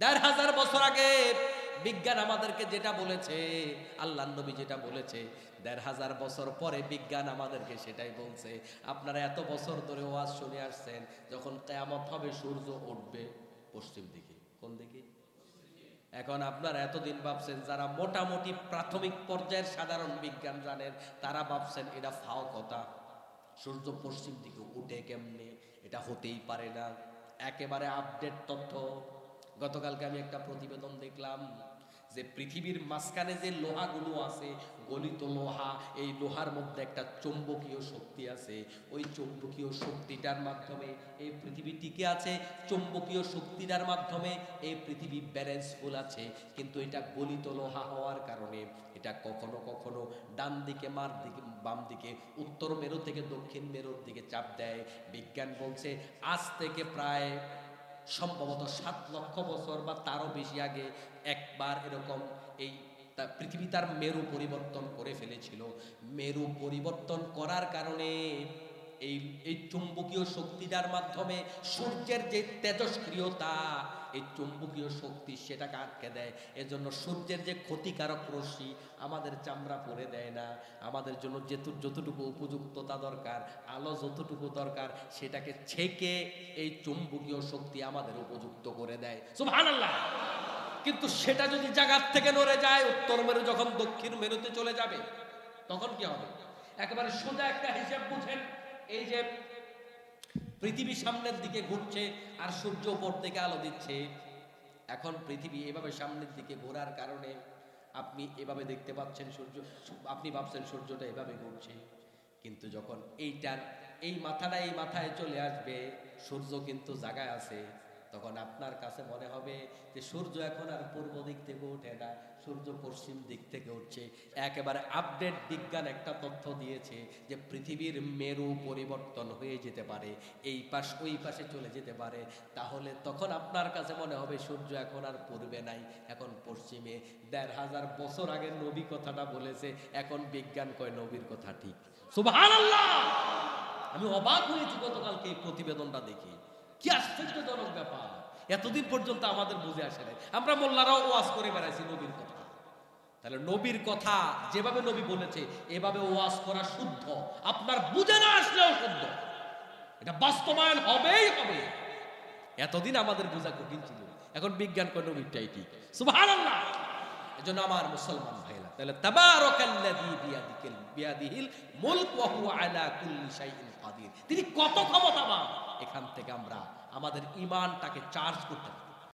দেড় হাজার বছর আগে বিজ্ঞান আমাদেরকে যেটা বলেছে, আল্লাহ নবী যেটা বলেছে, দেড় হাজার বছর পরে বিজ্ঞান আমাদেরকে সেটাই বলছে। আপনারা এত বছর ধরে ওয়াজ শুনে আসছেন, যখন কেয়ামত হবে সূর্য উঠবে পশ্চিম দিকে। কোন দিকে? এখন আপনারা এতদিন ভাবছেন, যারা মোটামুটি প্রাথমিক পর্যায়ের সাধারণ বিজ্ঞান জানেন, তারা ভাবছেন এটা ফাও কথা। সূর্য পশ্চিম দিকে উঠে কেমনে? এটা হতেই পারে না। একেবারে আপডেট তথ্য গতকালকে আমি একটা প্রতিবেদন দেখলাম যে পৃথিবীর মাঝখানে যে লোহাগুলো আছে, গলিত লোহা, এই লোহার মধ্যে একটা চৌম্বকীয় শক্তি আছে। ওই চৌম্বকীয় শক্তিটার মাধ্যমে এই পৃথিবী টিকে আছে, চৌম্বকীয় শক্তিটার মাধ্যমে এই পৃথিবী ব্যালেন্সফুল আছে। কিন্তু এটা গলিত লোহা হওয়ার কারণে এটা কখনো কখনো ডান দিকে মার দিকে, বাম দিকে, উত্তর মেরু থেকে দক্ষিণ মেরুর দিকে চাপ দেয়। বিজ্ঞান বলছে, আজ থেকে প্রায় সম্ভবত সাত লক্ষ বছর বা তারও বেশি আগে একবার এরকম এই পৃথিবী তার মেরু পরিবর্তন করে ফেলেছিল। মেরু পরিবর্তন করার কারণে এই এই চুম্বকীয় শক্তিটার মাধ্যমে সূর্যের যে তেজস্ক্রিয়তা এই চুম্বকীয় শক্তি সেটাকে আটকে দেয়। এজন্য সূর্যের যে ক্ষতিকারক রশ্মি আমাদের চামড়া পরে দেয় না। আমাদের জন্য যেতু, যতটুকু উপযুক্ততা দরকার, আলো যতটুকু দরকার, সেটাকে ছেকে এই চুম্বকীয় শক্তি আমাদের উপযুক্ত করে দেয়। সুবহানাল্লাহ! কিন্তু সেটা যদি জায়গার থেকে নড়ে যায়, উত্তর মেরু যখন দক্ষিণ মেরুতে চলে যাবে, তখন কি হবে? একেবারে সোজা একটা হিসাব বুঝেন। এই যে পৃথিবী সামনের দিকে ঘুরছে আর সূর্য উপর থেকে আলো দিচ্ছে, এখন পৃথিবী এভাবে সামনের দিকে ঘোরার কারণে আপনি এভাবে দেখতে পাচ্ছেন সূর্য, আপনি ভাবছেন সূর্যটা এভাবে ঘুরছে, কিন্তু যখন এইটার, এই মাথাটা এই মাথায় চলে আসবে, সূর্য কিন্তু জায়গায় আছে। তখন আপনার কাছে মনে হবে যে সূর্য এখন আর পূর্ব দিক থেকে ওঠে না, সূর্য পশ্চিম দিক থেকে উঠছে। একেবারে আপডেট বিজ্ঞান একটা তথ্য দিয়েছে যে পৃথিবীর মেরু পরিবর্তন হয়ে যেতে পারে, এই পাশ ওই পাশে চলে যেতে পারে। তাহলে তখন আপনার কাছে মনে হবে সূর্য এখন আর পূর্বে নাই, এখন পশ্চিমে। দেড় হাজার বছর আগে নবী কথাটা বলেছে, এখন বিজ্ঞান কয় নবীর কথা ঠিক। আমি অবাক হয়েছি গতকালকে এই প্রতিবেদনটা দেখি। কি আশ্চর্যজনক ব্যাপার? এতদিন পর্যন্ত আমাদের বুঝে আসে নাই। আমরা মোল্লারাও ওয়াজ করে বেড়াইছি নবীর কথা। তাহলে নবীর কথা যেভাবে নবী বলেছে, এভাবে ওয়াজ করা শুদ্ধ। আপনার বুঝে না আসলেও শুদ্ধ। এটা বাস্তবায়ন হবেই হবে। এতদিন আমাদের বোঝা কঠিন ছিল। এখন বিজ্ঞান কোন নবীরটাই ঠিক। সুবহানাল্লাহ! এজন্য আমার মুসলমান ভাইরা তাহলে তাবারাকাল্লাযী বিয়াদিহিল মুলক ওয়া হুয়া আলা কুল্লি শাইইন কাদির। তিনি কত ক্ষমতাবান? এখান থেকে আমরা আমাদের ইমানটাকে চার্জ করতে পারি।